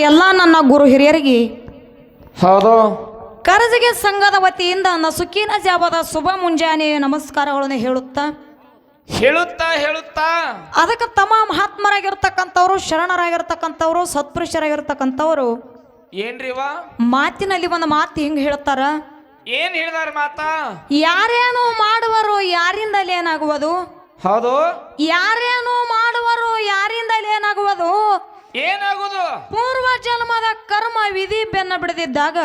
ಎಲ್ಲ ನನ್ನ ಗುರು ಹಿರಿಯರಿಗೆ ಹೌದು. ಕರಜಗೆ ಸಂಘದ ವತಿಯಿಂದ ನಸುಕಿನ ಜಾವದ ಶುಭ ಮುಂಜಾನೆ ನಮಸ್ಕಾರಗಳನ್ನು ಹೇಳುತ್ತಾ? ಹೇಳುತ್ತಾ ಹೇಳುತ್ತಾ? ಅದಕ್ಕೆ ತಮ್ಮ ಮಹಾತ್ಮರಾಗಿರ್ತಕ್ಕಂಥವ್ರು ಶರಣರಾಗಿರ್ತಕ್ಕಂಥವ್ರು ಸತ್ಪುರುಷರಾಗಿರ್ತಕ್ಕಂಥವ್ರು ಏನ್ರಿವ ಮಾತಿನಲ್ಲಿ ಒಂದು ಮಾತು ಹಿಂಗೆ ಹೇಳ್ತಾರ? ಏನ್ ಹೇಳಿದಾರ ಮಾತಾ? ಯಾರೇನು ಮಾಡುವರು ಯಾರಿಂದಲೇ ಏನಾಗುವುದು? ಹೌದು. ಯಾರೇನು ಮಾಡುವರು ಯಾರಿಂದಲೇ ಏನಾಗುವುದು? ಏನಾಗುದು? ಪೂರ್ವ ಜನ್ಮದ ಕರ್ಮ ವಿಧಿ ಬೆನ್ನ ಬಿಡದಿದ್ದಾಗ.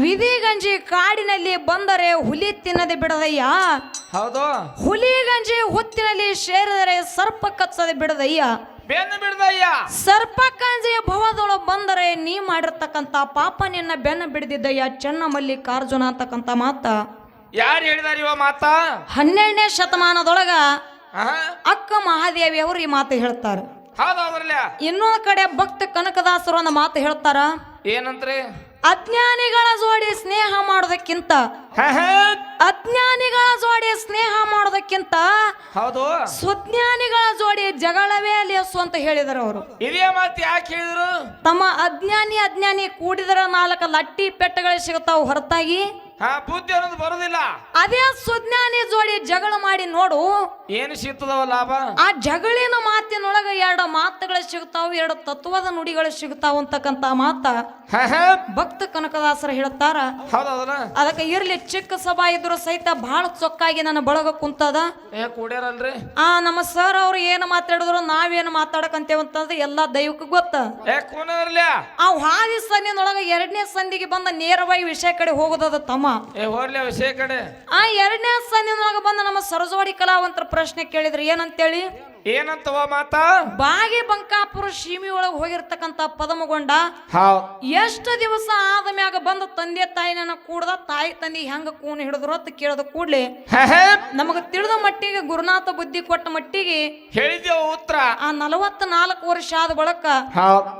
ವಿಧಿ ಗಂಜಿ ಕಾಡಿನಲ್ಲಿ ಬಂದರೆ ಹುಲಿ ತಿನ್ನದೆ ಬಿಡದಯ್ಯ. ಹೌದು. ಹುಲಿ ಗಂಜಿ ಹುತ್ತಿನಲ್ಲಿ ಸೇರಿದರೆ ಸರ್ಪ ಕಚ್ಚದೆ ಬಿಡದಯ್ಯ. ಬೆನ್ನು ಬಿಡದಯ್ಯ. ಸರ್ಪ ಕಂಜಿ ಭವದೊಳ ಬಂದರೆ ನೀ ಮಾಡಿರ್ತಕ್ಕಂತ ಪಾಪ ನಿನ್ನ ಬೆನ್ನ ಬಿಡದಿದ್ದಯ್ಯ ಚೆನ್ನ ಮಲ್ಲಿಕಾರ್ಜುನ ಅಂತಕ್ಕಂತ ಮಾತ. ಯಾರು ಹೇಳಿದಾರ ಇವ ಮಾತಾ? ಹನ್ನೆರಡನೇ ಶತಮಾನದೊಳಗ ಅಕ್ಕ ಮಹಾದೇವಿ ಅವರು ಈ ಮಾತು ಹೇಳ್ತಾರೆ. ಹೌದ್ರಲ್ಲ? ಇನ್ನೊಂದು ಕಡೆ ಭಕ್ತ ಕನಕದಾಸರು ಒಂದು ಮಾತು ಹೇಳ್ತಾರ? ಏನಂತ್ರಿ? ಅಜ್ಞಾನಿಗಳ ಜೋಡಿ ಸ್ನೇಹ ಮಾಡೋದಕ್ಕಿಂತ. ಅಜ್ಞಾನಿಗಳ ಜೋಡಿ ಸ್ನೇಹ ಮಾಡೋದಕ್ಕಿಂತ ಹೌದು. ಸುಜ್ಞಾನಿಗಳ ಜೋಡಿ ಜಗಳವೇ ಲೇಸು ಅಂತ ಹೇಳಿದರು ಅವರು. ಇದೇ ಮಾತು ಯಾಕೆ ಹೇಳಿದ್ರು? ತಮ್ಮ ಅಜ್ಞಾನಿ ಅಜ್ಞಾನಿ ಕೂಡಿದರ ನಾಲ್ಕು ಲಟ್ಟಿ ಪೆಟ್ಟಗಳು ಸಿಗುತ್ತಾವು ಹೊರತಾಗಿ. ಬುದ್ಧಿ ಅನ್ನೋದು ಬರುದಿಲ್ಲ. ಅದೇ ಸುಜ್ಞಾನಿ ಜೋಡಿ ಜಗಳ ಮಾಡಿ ನೋಡು ಏನು ಸಿಗ್ತದವ ಲಾಭ? ಆ ಜಗಳಿನ ಮಾತಿನೊಳಗ ಎರಡು ಮಾತುಗಳು ಸಿಗ್ತಾವ ಎರಡು ತತ್ವದ ನುಡಿಗಳು ಸಿಗ್ತಾವ ಅಂತಕ್ಕಂತ ಮಾತ. ಭಕ್ತ ಕನಕದಾಸರ ಹೇಳ್ತಾರ. ಅದಕ್ಕೆ ಇರ್ಲಿ ಚಿಕ್ಕ ಸಭಾ ಇದ್ರು ಸಹಿತ ಬಹಳ ಚೊಕ್ಕಾಗಿ ನನ್ನ ಬಳಗ ಕುಂತದ. ಆ ನಮ್ಮ ಸರ್ ಅವ್ರು ಏನ್ ಮಾತಾಡಿದ್ರು ನಾವೇನು ಮಾತಾಡಕಂತೇವ ಅಂತಂದ್ರೆ ಎಲ್ಲಾ ದೈವಕ್ಕೆ ಗೊತ್ತ. ಆ ಹಾದಿ ಸನ್ನಿನೊಳಗ ಎರಡನೇ ಸಂದಿಗೆ ಬಂದ ನೇರವಾಗಿ ವಿಷಯ ಕಡೆ ಹೋಗೋದದ ತಮ್ಮ. ವಿಷಯ ಕಡೆ? ಆ ಎರಡನೇ ಸಂದಿನೊಳಗ ಬಂದ ನಮ್ಮ ಸರಜವಾಡಿ ಕಲಾವಂತರ ಪ್ರಶ್ನೆ ಕೇಳಿದ್ರೆ ಏನಂತೇಳಿ? ಏನಂತವ ಮಾತಾ? ಬಾಗಿ ಬಂಕಾಪುರ ಸೀಮಿ ಒಳಗೆ ಹೋಗಿರ್ತಕ್ಕಂತ ಪದಮಗೊಂಡ ಎಷ್ಟು ದಿವಸ ಆದ ಮ್ಯಾಗ ಬಂದ ತಂದೆ ತಾಯಿನ ಕೂಡದ ತಾಯಿ ತಂದೆ ಹೆಂಗ ಕೂನ್ ಹಿಡಿದ್ರು ಅಂತ ಕೇಳದ ಕೂಡ್ಲಿ. ನಮಗ ತಿಳಿದ ಮಟ್ಟಿಗೆ ಗುರುನಾಥ ಬುದ್ಧಿ ಕೊಟ್ಟ ಮಟ್ಟಿಗೆ ಹೇಳಿದ್ಯವ ಉತ್ತರ? ಆ ನಲವತ್ತ ನಾಲ್ಕು ವರ್ಷ ಆದ ಬಳಕ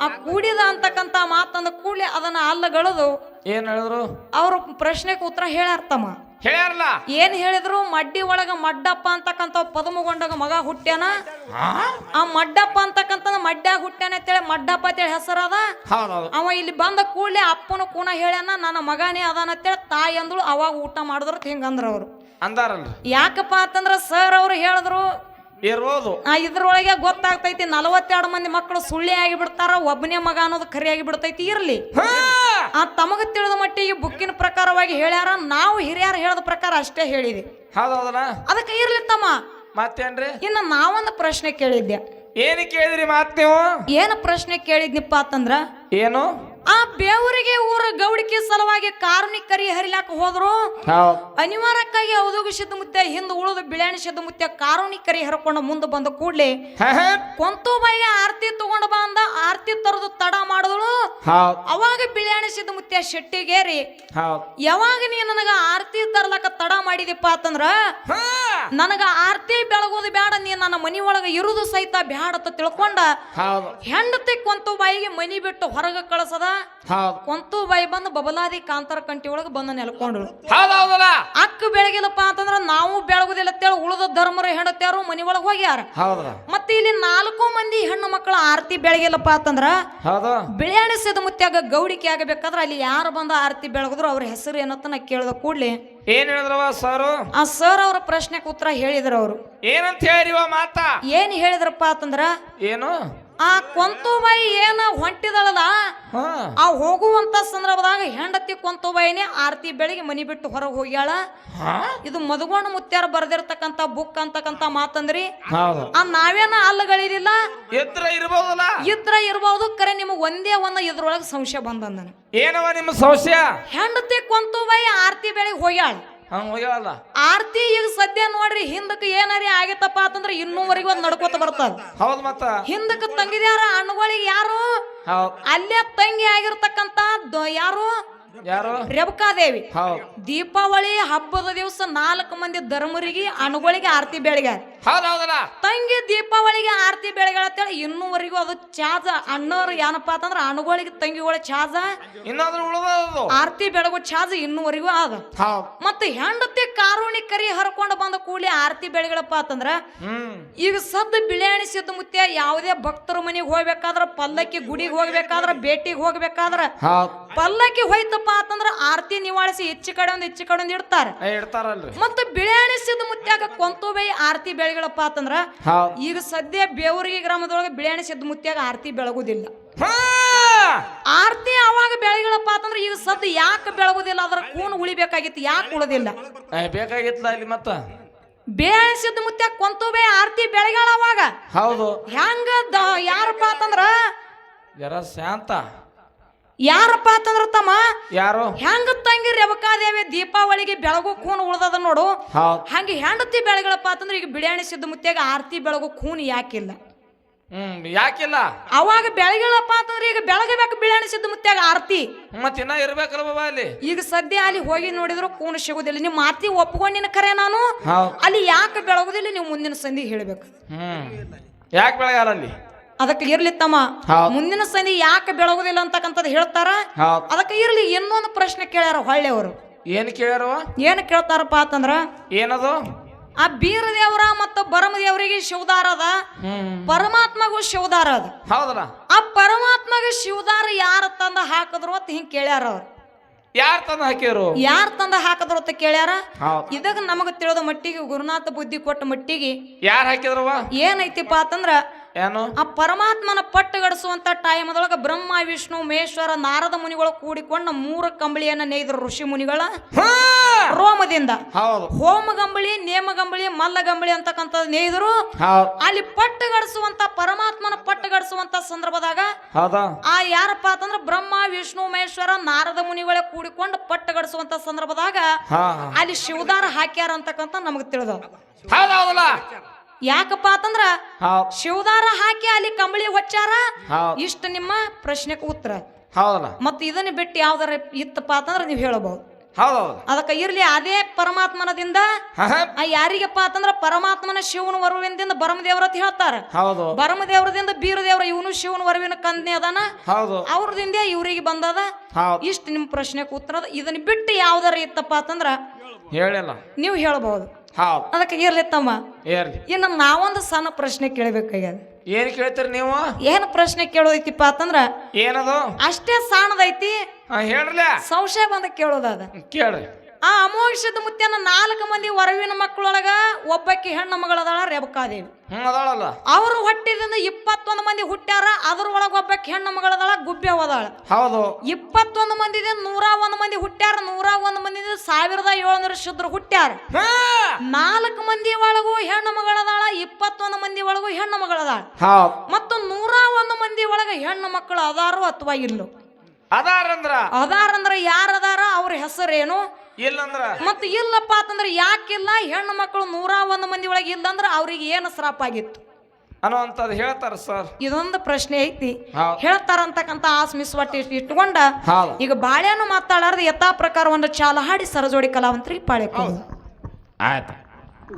ಆ ಕೂಡಿದ ಅಂತಕ್ಕಂತ ಮಾತಂದ ಕೂಡ್ಲಿ ಅದನ್ನ ಅಲ್ಲಗಳದು ಏನ್ ಹೇಳಿದ್ರು? ಅವ್ರ ಪ್ರಶ್ನೆಗೆ ಉತ್ತರ ಹೇಳ್ಯಾರ್ತಮ್ಮ ಹೇಳ್ಯಾರಲ್ಲ? ಏನ್ ಹೇಳಿದ್ರು? ಮಡ್ಡಿ ಒಳಗ ಮಡ್ಡಪ್ಪ ಅಂತಕ್ಕಂತ ಪದಮಗೊಂಡಾಗ ಮಗ ಹುಟ್ಟ್ಯಾನ? ಆ? ಮಡ್ಡಪ್ಪ ಅಂತಕ್ಕಂತ ಮಡ್ಡ್ಯಾಗ ಹುಟ್ಟ್ಯಾನ ಅಂತೇಳಿ ಮಡ್ಡಪ್ಪ ಅಂತೇಳಿ ಹೆಸರದ ಅವ ಇಲ್ಲಿ ಬಂದ ಕೂಡಲೇ ಅಪ್ಪನ ಕೂನ ಹೇಳ್ಯಾನ ನನ್ನ ಮಗನೇ ಅದಾನ ಅಂತೇಳಿ ತಾಯಿ ಅಂದಳು ಅವಾಗ ಊಟ ಮಾಡಿದ್ರು ಹಿಂಗಂದ್ರ ಅವರು. ಅಂದಾರಲ್ಲ ಯಾಕಪ್ಪ ಅಂತಂದ್ರ ಸರ್ ಅವ್ರು ಹೇಳಿದ್ರು ಆ ಇದ್ರೊಳಗೆ ಗೊತ್ತಾಗ್ತೈತಿ ನಲವತ್ತೆರಡು ಮಂದಿ ಮಕ್ಕಳು ಸುಳ್ಳಿ ಆಗಿ ಬಿಡ್ತಾರ ಒಬ್ಬನೇ ಮಗ ಅನ್ನೋದು ಖರಿಯಾಗಿ ಬಿಡ್ತೈತಿ ಇರ್ಲಿ. ಆ ತಮಗ ತಿಳಿದ ಮಟ್ಟಿಗೆ ಬುಕ್ಕಿನ ಪ್ರಕಾರವಾಗಿ ಹೇಳ್ಯಾರ ನಾವು ಹಿರಿಯರು ಹೇಳದ ಪ್ರಕಾರ ಅಷ್ಟೇ ಹೇಳಿದೆ. ಹೌದೌದಲ್ಲ ಅದಕ್ಕೆ ಇರ್ಲಿ ತಮ್ಮ. ಮತ್ತೇನ್ರಿ? ಇನ್ನು ನಾವೊಂದು ಪ್ರಶ್ನೆ ಕೇಳಿದ್ದೆ. ಏನು ಕೇಳಿದ್ರಿ ಮಾತ್ ನೀವು? ಏನು ಪ್ರಶ್ನೆ ಕೇಳಿದ್ನಿಪ್ಪ ಅಂತಂದ್ರ? ಏನು? ಆ ಬೇವರಿಗೆ ಊರ ಗೌಡಿಕೆ ಸಲುವಾಗಿ ಕಾರುಣಿಕರಿ ಹರಿಲಾಕ ಹೋದ್ರು. ಹೌದ್ ಅನಿವಾರ್ಯಕ್ಕಾಗಿ ಅವಧೋಗ ಮುತ್ತೆ ಹಿಂದ ಉಳಿದು ಬಿಳ್ಯಾಣಿ ಸಿದ್ಧ ಮುತ್ತೆ ಕಾರುಣಿಕರಿ ಹರ್ಕೊಂಡು ಮುಂದೆ ಬಂದ ಕೂಡ್ಲಿ ಕೊಂತುಬಾಯಿಗೆ ಕೊಂತು ಬಾಯಿಗೆ ಆರ್ತಿ ತಗೊಂಡು ಬಂದ ಆರ್ತಿ ತರದು ತಡ ಮಾಡಿದಳು. ಅವಾಗ ಬಿಳ್ಯಾಣಿ ಮುತ್ತೆ ಶೆಟ್ಟಿಗೇರಿ. ಯಾವಾಗ ನೀ ನನಗ ಆರ್ತಿ ತರ್ಲಕ ತಡ ಮಾಡಿದಿಪ್ಪ ಅಂತಂದ್ರ ಹಾ. ನನಗ ಆರ್ತಿ ಬೆಳಗೋದು ಬೇಡ ನೀ ಮನಿ ಒಳಗ ಇರುದು ಸಹಿತ ಬ್ಯಾಡ ಅಂತ ತಿಳ್ಕೊಂಡ ಹೆಂಡತಿ ಕೊಂತು ಬಾಯಿಗೆ ಮನಿ ಬಿಟ್ಟು ಹೊರಗ ಕಳಸದ? ಕೊಂತು ಬಾಯಿ ಬಂದು ಬಬಲಾದಿ ಕಾಂತರ ಕಂಟಿ ಒಳಗ ಬಂದು ನೆಲ್ಕೊಂಡ್ರು. ಅಕ್ಕ ಬೆಳಗಿಲ್ಲಪ್ಪ ಅಂತಂದ್ರ ನಾವು ಬೆಳಗುದಿಲ್ಲ ಅಂತೇಳಿ ಉಳಿದ ಧರ್ಮರ ಹೆಂಡತಿಯಾರು ಮನಿ ಒಳಗ ಹೋಗ್ಯಾರ ಹೌದ್ರ ಮತ್ತೆ ಇಲ್ಲಿ ನಾಲ್ಕು ಮಂದಿ ಹೆಣ್ಣು ಮಕ್ಕಳ ಆರತಿ ಬೆಳಗಿಲ್ಲಪ್ಪ ಅಂತಂದ್ರ ಬಿಳಿಯಾಣಿಸಿದ ಬಿಳಿಯಾಣಿ ಸಿದ ಮುತ್ಯಾಗ ಗೌಡಿಕೆ ಆಗಬೇಕಾದ್ರ ಅಲ್ಲಿ ಯಾರು ಬಂದ ಆರತಿ ಬೆಳಗಿದ್ರು ಅವ್ರ ಹೆಸರು ಏನಂತ ನಾ ಕೇಳಿದ ಕೂಡ್ಲಿ. ಏನ್ ಹೇಳಿದ್ರವ ಸರ್? ಆ ಸರ್ ಅವ್ರ ಪ್ರಶ್ನೆಗೆ ಉತ್ತರ ಹೇಳಿದ್ರು ಅವರು. ಏನಂತ ಹೇಳಿವ ಮಾತಾ? ಏನ್ ಹೇಳಿದ್ರಪ್ಪ ಅಂತಂದ್ರ ಏನು? ಆ ಕೊಂತುಬಾಯಿ ಏನ ಹೊಂಟಿದಳದ ಆ ಹೋಗುವಂತ ಸಂದರ್ಭದಾಗ ಹೆಂಡತಿ ಕೊಂತುಬಾಯಿನೇ ಆರತಿ ಬೆಳಿಗ್ಗೆ ಮನಿ ಬಿಟ್ಟು ಹೊರಗೆ ಹೋಗ್ಯಾಳ. ಇದು ಮಧುಗೋಣ ಮುತ್ಯಾರ ಬರ್ದಿರ್ತಕ್ಕಂಥ ಬುಕ್ ಅಂತಕ್ಕಂತ ಮಾತಂದ್ರಿ. ಆ ನಾವೇನ ಅಲ್ಲಗಳಿದಿಲ್ಲ ಇದ್ರ ಇರ್ಬೋದಲ್ಲ. ಇದ್ರ ಇರ್ಬೋದು ಕರೆ ನಿಮಗ್ ಒಂದೇ ಒಂದ ಇದ್ರೊಳಗೆ ಸಂಶಯ ಬಂದ ಏನವ ನಿಮ್ಮ ಸಂಶಯ? ಹೆಂಡತಿ ಕೊಂತುಬಾಯಿ ಆರತಿ ಬೆಳಿಗ್ ಹೋಗ್ಯಾಳ. ಹಂಗ ಹೋಗ್ಯಾವಲ್ಲ ಆರತಿ ಈಗ ಸದ್ಯ ನೋಡ್ರಿ ಹಿಂದಕ್ಕೆ ಏನಾರಿ ಆಗೈತಪ್ಪ ಅಂತಂದ್ರೆ ಇನ್ನೂವರೆಗೂ ಒಂದು ನಡ್ಕೋತ ಬರ್ತದ ಹೌದ್ ಮತ್ತ. ಹಿಂದಕ್ಕೆ ತಂಗಿದ್ಯಾರ ಅಣ್ಣಗಳಿಗೆ ಯಾರು? ಹೌದ್. ಅಲ್ಲೇ ತಂಗಿ ಆಗಿರ್ತಕ್ಕಂತ ಯಾರು? ಯಾರು? ರೇವಕಾದೇವಿ ಹೌದ್ ದೀಪಾವಳಿ ಹಬ್ಬದ ದಿವಸ ನಾಲ್ಕು ಮಂದಿ ಧರ್ಮರಿಗೆ ಅಣುಗಳಿಗೆ ಆರತಿ ಬೆಳಗ್ಯಾರ ತಂಗಿ ದೀಪಾವಳಿಗೆ ಆರತಿ ಬೆಳಗ್ಯಾಳ ಅಂತೇಳಿ ಇನ್ನೂವರೆಗೂ ಅದು ಚಾಜ ಅಣ್ಣವ್ರು ಏನಪ್ಪಾ ಅಂತಂದ್ರ ಅಣುಗಳಿಗೆ ತಂಗಿಗಳ ಚಾಜ ಆರತಿ ಬೆಳಗು ಚಾಜ ಇನ್ನೂವರೆಗೂ ಅದ ಮತ್ತೆ ಹೆಂಡತಿ ಕಾರುಣಿ ಕರಿ ಹರ್ಕೊಂಡು ಬಂದ ಕೂಡಲೇ ಆರತಿ ಬೆಳಗಳಪ್ಪ ಅಂತಂದ್ರ ಈಗ ಸದ್ದು ಬಿಳಿಯಾಣಿ ಸಿದ್ದ ಮುತ್ಯ ಯಾವುದೇ ಭಕ್ತರ ಮನೆಗೆ ಹೋಗ್ಬೇಕಾದ್ರ ಪಲ್ಲಕ್ಕಿ ಗುಡಿಗೆ ಹೋಗ್ಬೇಕಾದ್ರ ಭೇಟಿಗೆ ಹೋಗ್ಬೇಕಾದ್ರ ಪಲ್ಲಕ್ಕಿ ಹೋಯ್ತಪ್ಪ ಅಂತಂದ್ರ ಆರತಿ ನಿವಾಳಿಸಿ ಹೆಚ್ಚು ಕಡೆ ಒಂದು ಹೆಚ್ಚು ಕಡೆ ಒಂದು ಇಡ್ತಾರ. ಮತ್ತ ಇಡ್ತಾರಲ್ರಿ. ಮತ್ತೆ ಬಿಳಿಯಾಣಿ ಸಿದ್ಧ ಮುತ್ಯಾಗ ಕೊಂತುಬೈ ಆರತಿ ಬೆಳಗಳಪ್ಪ ಅಂತಂದ್ರ ಈಗ ಸದ್ಯ ಬೇವರಿಗೆ ಗ್ರಾಮದೊಳಗೆ ಬಿಳಿಯಾಣಿಸಿದ ಮುತ್ಯಾಗ ಆರತಿ ಬೆಳಗುದಿಲ್ಲ! ಆರತಿ ಅವಾಗ ಬೆಳಗಳಪ್ಪ ಅಂತಂದ್ರ ಈಗ ಸದ್ಯ ಯಾಕೆ ಬೆಳಗುದಿಲ್ಲ? ಅದ್ರ ಕೂನ್ ಉಳಿಬೇಕಾಗಿತ್ತು ಯಾಕೆ ಉಳದಿಲ್ಲ? ಬೇಕಾಗಿತ್ತಲ್ಲ ಇಲ್ಲಿ ಮತ್ತ? ಬಿಳಿಯಾಣಿ ಸಿದ್ಧ ಮುತ್ಯಾಗ ಕೊಂತುಬೈ ಆರತಿ ಬೆಳಗಳ ಅವಾಗ. ಹೌದು. ಹೆಂಗ ಯಾರಪ್ಪ ಅಂತಂದ್ರ ಜರ ಶಾಂತ. ಯಾರಪ್ಪ ಅಂತಂದ್ರ ತಮ್ಮ? ಯಾರು? ಹೆಂಗ ತಂಗಿ ರೇವಕಾದೇವಿ ದೀಪಾವಳಿಗೆ ಬೆಳಗು ಖೂನ್ ಉಳ್ದದ ನೋಡು. ಹಂಗ ಹೆಂಡತಿ ಬೆಳಗಳಪ್ಪ ಅಂತಂದ್ರೆ ಈಗ ಬಿಡಿಯಾಣಿ ಸಿದ್ಧ ಮುತ್ಯಾಗ ಆರತಿ ಬೆಳಗು ಖೂನ್ ಯಾಕಿಲ್ಲ. ಹ್ಮ್ ಯಾಕಿಲ್ಲ? ಅವಾಗ ಬೆಳಗಳಪ್ಪ ಅಂತಂದ್ರೆ ಈಗ ಬೆಳಗಬೇಕು ಬಿಳಿಯಾಣಿ ಸಿದ್ಧ ಮುತ್ಯಾಗ ಆರತಿ. ಮತ್ತೆ ಇನ್ನ ಇರ್ಬೇಕಲ್ಲ ಬಾಬಾ ಅಲ್ಲಿ? ಈಗ ಸದ್ಯ ಅಲ್ಲಿ ಹೋಗಿ ನೋಡಿದ್ರು ಕೂನ್ ಸಿಗುದಿಲ್ಲ. ನಿಮ್ಮ ಮಾತಿ ಒಪ್ಕೊಂಡಿನ ಖರೆ ನಾನು? ಅಲ್ಲಿ ಯಾಕೆ ಬೆಳಗುದಿಲ್ಲ? ನೀವು ಮುಂದಿನ ಸಂಧಿ ಹೇಳ್ಬೇಕು. ಹ್ಮ್ ಯಾಕೆ ಬೆಳಗಾರ ಅಲ್ಲಿ? ಅದಕ್ಕೆ ಇರ್ಲಿ ತಮ್ಮ. ಮುಂದಿನ ಸಂಧಿ ಯಾಕೆ ಬೆಳಗುದಿಲ್ಲ ಅಂತಕ್ಕಂಥದ್ದು ಹೇಳ್ತಾರ? ಅದಕ್ಕೆ ಇರ್ಲಿ ಇನ್ನೊಂದು ಪ್ರಶ್ನೆ ಕೇಳ್ಯಾರ ಹೊಳ್ಳೆಯವರು. ಏನ್ ಕೇಳ್ಯಾರವ? ಏನು ಕೇಳ್ತಾರಪ್ಪ ಅಂತಂದ್ರ? ಏನದು? ಆ ಬೀರದೇವರ ಮತ್ತು ಬರಮ ದೇವರಿಗೆ ಶಿವದಾರ ಅದ. ಪರಮಾತ್ಮಗೂ ಶಿವದಾರ ಅದ. ಹೌದಲ್ಲ? ಆ ಪರಮಾತ್ಮಗ ಶಿವದಾರ ಯಾರ ತಂದ ಹಾಕಿದ್ರು ಅಂತ ಹಿಂಗ್ ಕೇಳ್ಯಾರ ಅವ್ರು. ಯಾರ ತಂದ ಹಾಕಿದ್ರು ಯಾರ ತಂದ ಹಾಕಿದ್ರು ಅಂತ ಕೇಳ್ಯಾರ? ಇದಕ್ಕೆ ಇದಾಗ ನಮಗ ತಿಳಿದ ಮಟ್ಟಿಗೆ ಗುರುನಾಥ ಬುದ್ಧಿ ಕೊಟ್ಟ ಮಟ್ಟಿಗೆ ಯಾರು ಹಾಕಿದ್ರವ ಏನೈತಿಪ್ಪ ಅಂತಂದ್ರ ಏನು? ಆ ಪರಮಾತ್ಮನ ಪಟ್ಟುಗಡಿಸುವಂತ ಟೈಮದೊಳಗ ಬ್ರಹ್ಮ ವಿಷ್ಣು ಮಹೇಶ್ವರ ನಾರದ ಮುನಿಗಳು ಕೂಡಿಕೊಂಡ ಮೂರು ಕಂಬಳಿಯನ್ನ ನೇಯ್ದ್ರು ಋಷಿ ಮುನಿಗಳ! ರೋಮದಿಂದ. ಹೌದು. ಹೋಮ ಗಂಬಳಿ ನೇಮ ಗಂಬಳಿ ಮಲ್ಲ ಗಂಬಳಿ ಅಂತಕ್ಕಂಥದ್ದು ನೇಯ್ದರು. ಅಲ್ಲಿ ಪಟ್ಟುಗಡಿಸುವಂತ ಪರಮಾತ್ಮನ ಪಟ್ಟುಗಡಿಸುವಂತ ಸಂದರ್ಭದಾಗ ಹೌದಾ? ಆ ಯಾರಪ್ಪ ಅಂತಂದ್ರ ಬ್ರಹ್ಮ ವಿಷ್ಣು ಮಹೇಶ್ವರ ನಾರದ ಮುನಿಗಳ ಕೂಡಿಕೊಂಡು ಪಟ್ಟುಗಡಿಸುವಂತ ಸಂದರ್ಭದಾಗ. ಅಲ್ಲಿ ಶಿವದಾರ ಹಾಕ್ಯಾರ ಅಂತಕ್ಕಂಥ ನಮಗ್ ತಿಳಿದ ಯಾಕಪ್ಪ ಅಂತಂದ್ರ ಶಿವದಾರ ಹಾಕಿ ಅಲ್ಲಿ ಕಂಬಳಿ ಹೊಚ್ಚಾರ? ಇಷ್ಟು ಇಷ್ಟ ನಿಮ್ಮ ಪ್ರಶ್ನೆಗೆ ಉತ್ತರ. ಹೌದಲ್ಲ? ಮತ್ತೆ ಇದನ್ನ ಬಿಟ್ಟು ಯಾವ್ದಾರ ಇತ್ತಪ್ಪ ಅಂತಂದ್ರ ನೀವು ಹೇಳಬಹುದು ಹೌದ್ ಅದಕ್ಕೆ ಇರ್ಲಿ ಅದೇ ಪರಮಾತ್ಮನದಿಂದ. ಯಾರಿಗಪ್ಪ ಅಂತಂದ್ರ ಪರಮಾತ್ಮನ ಶಿವನ ವರವಿನಿಂದ ಬರಮದೇವ್ರ ಅಂತ ಹೇಳ್ತಾರ. ಹೌದು. ಬರಮದೇವ್ರದಿಂದ ಬೀರದೇವ್ರ ಇವನು ಶಿವನ ವರವಿನ ಕಂದನೆ ಅದಾನ. ಹೌದು. ಅವ್ರದಿಂದ ಇವ್ರಿಗೆ ಬಂದದ. ಇಷ್ಟು ನಿಮ್ಮ ಪ್ರಶ್ನೆಗೆ ಉತ್ತರ. ಇದನ್ನ ಬಿಟ್ಟು ಯಾವ್ದಾರ ಇತ್ತಪ್ಪ ಅಂತಂದ್ರ ಹೇಳಲ್ಲ. ನೀವು ಹೇಳ್ಬಹುದು ಹೌದ್. ಅದಕ್ಕೆ ಇರ್ಲಿ ತಮ್ಮ. ಏರ್ಲಿ ಇನ್ನು ನಾವೊಂದು ಸಣ್ಣ ಪ್ರಶ್ನೆ ಕೇಳಬೇಕಾಗ್ಯದ ಏನ್ ಕೇಳ್ತೀರಿ ನೀವು? ಏನು ಪ್ರಶ್ನೆ ಕೇಳೋದೈತಿಪ್ಪ ಅಂತಂದ್ರ ಏನದು? ಅಷ್ಟೇ ಸಣ್ಣದೈತಿ. ಹೇಳ್ರಲ್ಲ ಸಂಶಯ ಬಂದ ಕೇಳೋದದ. ಕೇಳ್ರಿ. ಆ ಅಮೋಘದ ಮುತ್ಯನ ನಾಲ್ಕು ಮಂದಿ ವರವಿನ ಮಕ್ಕಳೊಳಗ ಒಬ್ಬಕ್ಕಿ ಹೆಣ್ಣು ಮಗಳದಾಳ ರೇಬಕಾದೇವಿ ಅದಾಳಲ್ಲ. ಅವರು ಹೊಟ್ಟಿದಿಂದ ಇಪ್ಪತ್ತೊಂದು ಮಂದಿ ಹುಟ್ಟ್ಯಾರ ಅದ್ರೊಳಗ ಒಬ್ಬಾಕಿ ಹೆಣ್ಣು ಮಗಳದಾಳ ಗುಬ್ಬೆ ಹೋದಾಳ ಹೌದು. ಇಪ್ಪತ್ತೊಂದು ಮಂದಿದ ನೂರ ಒಂದು ಮಂದಿ ಹುಟ್ಟ್ಯಾರ ನೂರ ಒಂದು ಮಂದಿದ ಸಾವಿರದ ಏಳ್ನೂರ ಶುದ್ರ ಹುಟ್ಟ್ಯಾರ! ನಾಲ್ಕು ಮಂದಿ ಒಳಗೂ ಹೆಣ್ಣು ಮಗಳದಾಳ ಇಪ್ಪತ್ತೊಂದು ಮಂದಿ ಒಳಗೂ ಹೆಣ್ಣು ಮಗಳದಾಳ. ಮತ್ತು ನೂರ ಒಂದು ಮಂದಿ ಒಳಗ ಹೆಣ್ಣು ಮಕ್ಕಳು ಅದಾರು ಅಥವಾ ಇಲ್ಲೋ? ಅದಾರಂದ್ರ? ಅದಾರಂದ್ರ ಯಾರದಾರ ಅವ್ರ ಹೆಸರೇನು? ಇಲ್ಲಂದ್ರ? ಮತ್ತು ಇಲ್ಲಪ್ಪ ಅಂತಂದ್ರೆ ಯಾಕಿಲ್ಲ? ಹೆಣ್ಣು ಮಕ್ಕಳು ನೂರ ಒಂದು ಮಂದಿ ಒಳಗೆ ಇಲ್ಲ ಅಂದ್ರೆ ಅವ್ರಿಗೆ ಏನು ಶ್ರಾಪ ಆಗಿತ್ತು? ಅನ್ನುವಂಥದ್ದು ಹೇಳ್ತಾರ ಸರ್. ಇದೊಂದು ಪ್ರಶ್ನೆ ಐತಿ. ಹೌದ್. ಹೇಳ್ತಾರಂತಕ್ಕಂಥ ಆಸ್ಮಿಸ್ವಟ್ಟು ಇಷ್ಟು ಇಟ್ಕೊಂಡ ಹೌದು. ಈಗ ಬಾಳೆಹಣ್ಣು ಮಾತಾಡಾರ್ದು ಯಥಾ ಪ್ರಕಾರ ಒಂದು ಚಾಲ ಹಾಡಿ ಸರಜೋಡಿ ಕಲಾವಂತರಿಗೆ ಪಾಳೆ ಕೊಡು ಆಯ್ತು.